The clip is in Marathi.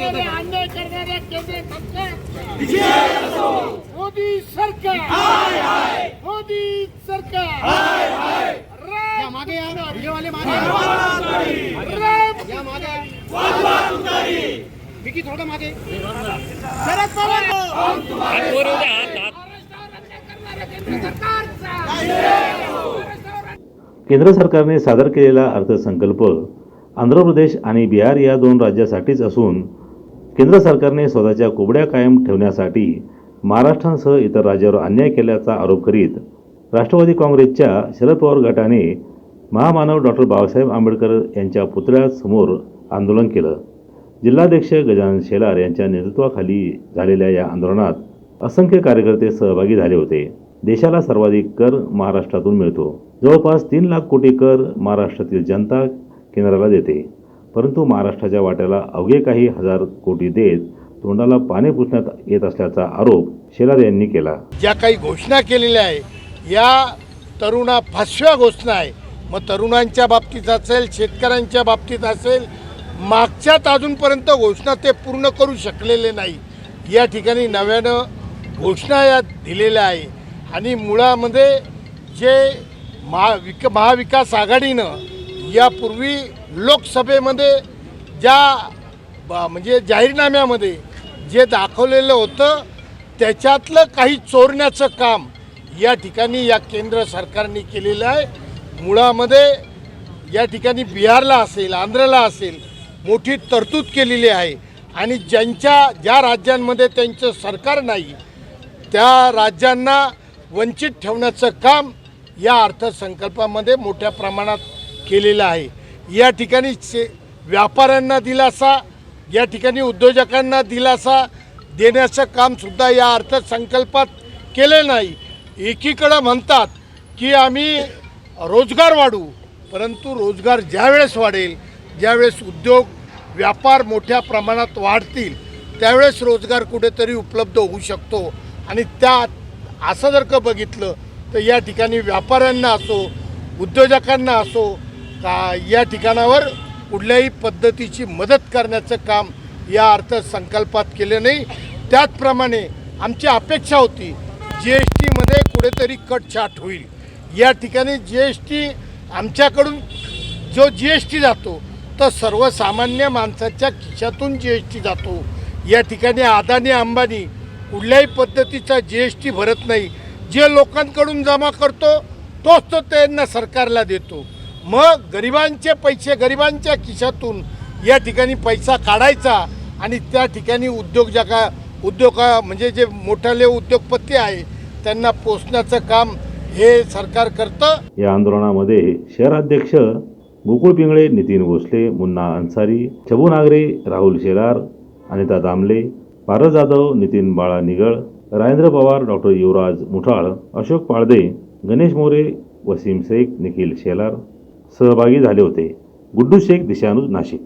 करणारे अन्याय करणाऱ्या केंद्र सरकार मोदी सरकार. मोदी सरकार. राम मागे विकी थोडं मागे. शरद पवार. महाराष्ट्रावर केंद्र सरकारने सादर केलेला अर्थसंकल्प आंध्र प्रदेश आणि बिहार या दोन राज्यासाठीच असून केंद्र सरकारने स्वतःच्या कोबड्या कायम ठेवण्यासाठी महाराष्ट्रासह इतर राज्यावर अन्याय केल्याचा आरोप करीत राष्ट्रवादी काँग्रेसच्या शरद पवार गटाने महामानव डॉक्टर बाबासाहेब आंबेडकर यांच्या पुतळ्यासमोर आंदोलन केलं. जिल्हाध्यक्ष गजानन शेलार यांच्या नेतृत्वाखाली झालेल्या या आंदोलनात असंख्य कार्यकर्ते सहभागी झाले होते. देशाला सर्वाधिक कर महाराष्ट्रातून मिळतो. जवळपास तीन लाख कोटी कर महाराष्ट्रातील जनता केंद्राला देते. परंतु महाराष्ट्राच्या वाट्याला अवघे काही हजार कोटी देत तोंडाला पाणी पुसण्यात येत असल्याचा आरोप शेलार यांनी केला. ज्या काही घोषणा केलेल्या आहे या तरुणा फासव्या घोषणा आहे मग तरुणांच्या बाबतीत असेल शेतकऱ्यांच्या बाबतीत असेल मागच्यात अजूनपर्यंत घोषणा ते पूर्ण करू शकलेले नाही. या ठिकाणी नव्यानं घोषणा या दिलेल्या आहे. आणि मुळामध्ये जे महा विक महाविकास आघाडीनं यापूर्वी लोकसभेमध्ये ज्या म्हणजे जाहीरनाम्यामध्ये जे दाखवलेलं होतं त्याच्यातलं काही चोरण्याचं काम या ठिकाणी या केंद्र सरकारने केलेलं आहे. मुळामध्ये या ठिकाणी बिहारला असेल आंध्रला असेल मोठी तरतूद केलेली आहे. आणि ज्यांच्या ज्या राज्यांमध्ये त्यांचं सरकार नाही त्या राज्यांना वंचित ठेवण्याचं काम या अर्थसंकल्पामध्ये मोठ्या प्रमाणात केलेलं आहे. या ठिकाणी शे व्यापाऱ्यांना दिलासा या ठिकाणी उद्योजकांना दिलासा देण्याचं कामसुद्धा या अर्थसंकल्पात केले नाही. एकीकडं म्हणतात की आम्ही रोजगार वाढू परंतु रोजगार ज्यावेळेस वाढेल ज्यावेळेस उद्योग व्यापार मोठ्या प्रमाणात वाढतील त्यावेळेस रोजगार कुठेतरी उपलब्ध होऊ शकतो. आणि त्या असं जर का बघितलं तर या ठिकाणी व्यापाऱ्यांना असो उद्योजकांना असो का या ठिकाणावर कुठल्याही पद्धतीची मदत करण्याचं काम या अर्थसंकल्पात केलं नाही. त्याचप्रमाणे आमची अपेक्षा होती जी एस टीमध्ये कुठेतरी कटछाट होईल. या ठिकाणी जी एस टी आमच्याकडून जो जी एस टी जातो तर सर्वसामान्य माणसाच्या खिशातून जी एस टी जातो. या ठिकाणी अदानी अंबानी कुठल्याही पद्धतीचा जी एस टी भरत नाही. जे लोकांकडून जमा करतो तोच तो त्यांना सरकारला देतो. मग गरिबांचे पैसे गरिबांच्या खिशातून या ठिकाणी पैसा काढायचा आणि त्या ठिकाणी उद्योजका उद्योगा म्हणजे जे मोठाले उद्योगपती आहे त्यांना पोचण्याचं काम हे सरकार करतं. या आंदोलनामध्ये शहराध्यक्ष गोकुळ पिंगळे नितीन भोसले मुन्ना अन्सारी छबू नागरे राहुल शेलार अनिता दामले पारस जाधव नितीन बाळा निगळ राजेंद्र पवार डॉक्टर युवराज मुठाळ अशोक पाळदे गणेश मोरे वसीम शेख निखिल शेलार सहभागी झाले होते. गुड्डू शेख दिशानुज नाशिक.